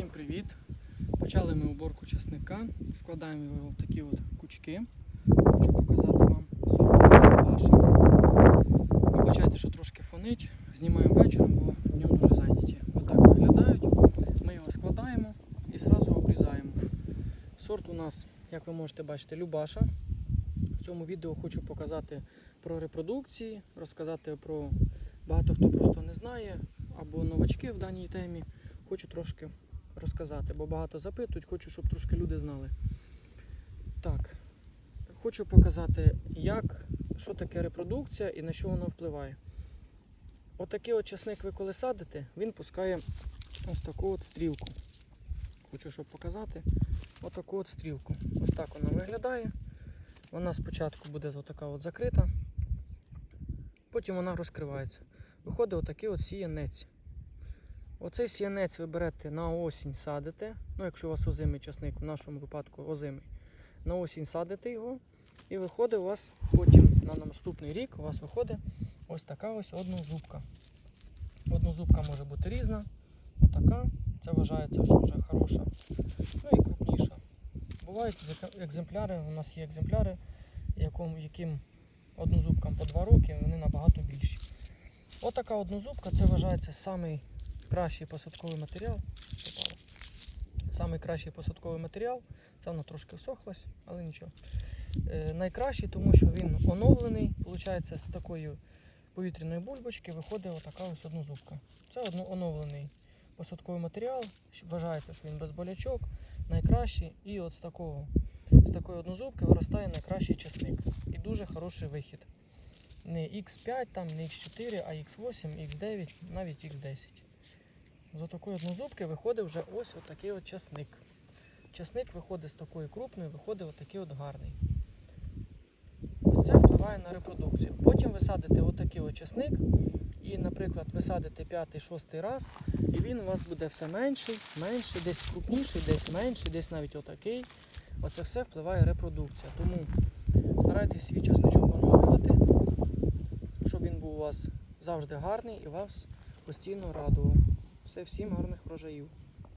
Всім привіт! Почали ми уборку часника, складаємо його в такі от кучки. Хочу показати вам сорт. Вибачайте, що трошки фонить. Знімаємо вечором, бо в ньому дуже зайняті. Отак виглядають. Ми його складаємо і зразу обрізаємо. Сорт у нас, як ви можете бачити, Любаша. В цьому відео хочу показати про репродукції, розказати про багато хто просто не знає або новачки в даній темі. Хочу трошки розказати, бо багато запитують, хочу, щоб трошки люди знали. Так, хочу показати, як, що таке репродукція і на що вона впливає. Отакий от часник ви коли садите, він пускає ось таку от стрілку. Хочу, щоб показати отаку от стрілку. Ось так вона виглядає. Вона спочатку буде отака от закрита, потім вона розкривається. Виходить отакий от сіянець. Оцей сіянець ви берете на осінь садите. Ну, якщо у вас озимий часник, в нашому випадку озимий. На осінь садите його. І виходить у вас потім на наступний рік у вас виходить ось така ось однозубка. Однозубка може бути різна. Отака. Це вважається, що вже хороша. Ну і крупніша. Бувають екземпляри, у нас є екземпляри, якому, яким однозубкам по 2 роки, вони набагато більші. Отака однозубка, це вважається самий кращий посадковий матеріал. Попало. Самий кращий посадковий матеріал. Це воно трошки всохлось, але нічого. Е, найкращий, тому що він оновлений. Получається, з такої повітряної бульбочки виходить отака ось однозубка. Це одно, оновлений посадковий матеріал. Вважається, що він без болячок, найкращий. І от з такого з такої однозубки виростає найкращий часник. І дуже хороший вихід. Не X5, там, не X4, а X8, X9, навіть X10. З такої однозубки виходить вже ось отакий от часник. Часник виходить з такої крупної, виходить отакий от гарний. Ось це впливає на репродукцію. Потім ви садите отакий от часник, і, наприклад, ви садите п'ятий-шостий раз, і він у вас буде все менший, менший, десь крупніший, десь менший, десь навіть отакий. Оце все впливає репродукція. Тому старайтесь свій часничок оновлювати, щоб він був у вас завжди гарний і вас постійно радував. Все, всім гарних врожаїв.